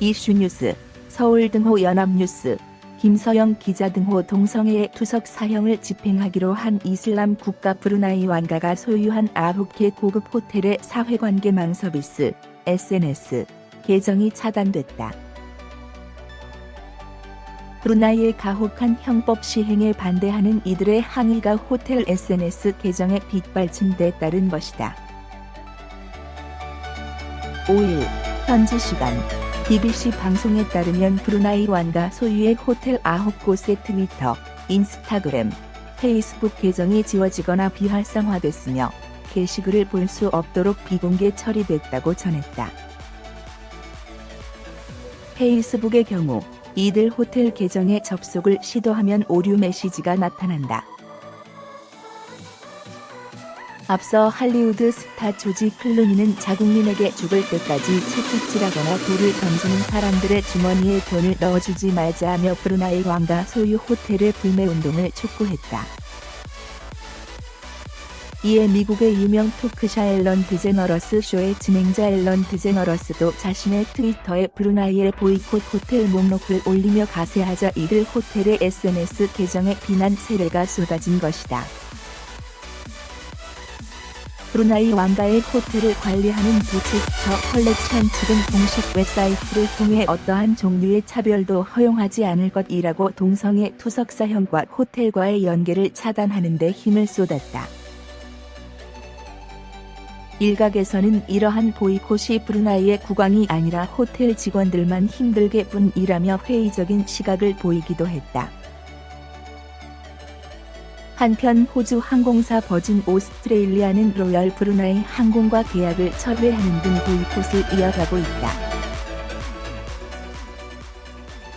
이슈뉴스, 서울 등호 연합뉴스, 김서영 기자 등호 동성애의 투석 사형을 집행하기로 한 이슬람 국가 브루나이 왕가가 소유한 아홉 개 고급 호텔의 사회관계 망 서비스 SNS 계정이 차단됐다. 브루나이의 가혹한 형법 시행에 반대하는 이들의 항의가 호텔 SNS 계정에 빗발친 데 따른 것이다. 5일 현지 시간 BBC 방송에 따르면 브루나이 왕가 소유의 호텔 9곳의 트위터, 인스타그램, 페이스북 계정이 지워지거나 비활성화됐으며 게시글을 볼 수 없도록 비공개 처리됐다고 전했다. 페이스북의 경우 이들 호텔 계정에 접속을 시도하면 오류 메시지가 나타난다. 앞서 할리우드 스타 조지 클루니는 자국민에게 죽을 때까지 채찍질하거나 돌을 던지는 사람들의 주머니에 돈을 넣어주지 말자며 브루나이 왕가 소유 호텔의 불매 운동을 촉구했다. 이에 미국의 유명 토크샤 앨런 드제너러스 쇼의 진행자 앨런 드제너러스도 자신의 트위터에 브루나이의 보이콧 호텔 목록을 올리며 가세하자 이들 호텔의 SNS 계정에 비난 세례가 쏟아진 것이다. 브루나이 왕가의 호텔을 관리하는 부츠스터 컬렉션 측은 공식 웹사이트를 통해 어떠한 종류의 차별도 허용하지 않을 것이라고 동성애 투석 사형과 호텔과의 연계를 차단하는 데 힘을 쏟았다. 일각에서는 이러한 보이콧이 브루나이의 국왕이 아니라 호텔 직원들만 힘들게 뿐이라며 회의적인 시각을 보이기도 했다. 한편 호주 항공사 버진 오스트레일리아는 로열 브루나이 항공과 계약을 철회하는 등 보이콧을 이어가고 있다.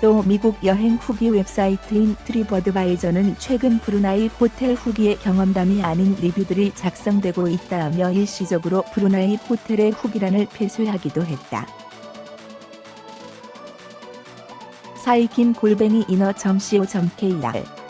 또 미국 여행 후기 웹사이트인 트리버드바이저는 최근 브루나이 호텔 후기의 경험담이 아닌 리뷰들이 작성되고 있다며 일시적으로 브루나이 호텔의 후기란을 폐쇄하기도 했다. 사이킴 골뱅이 인어.co.kr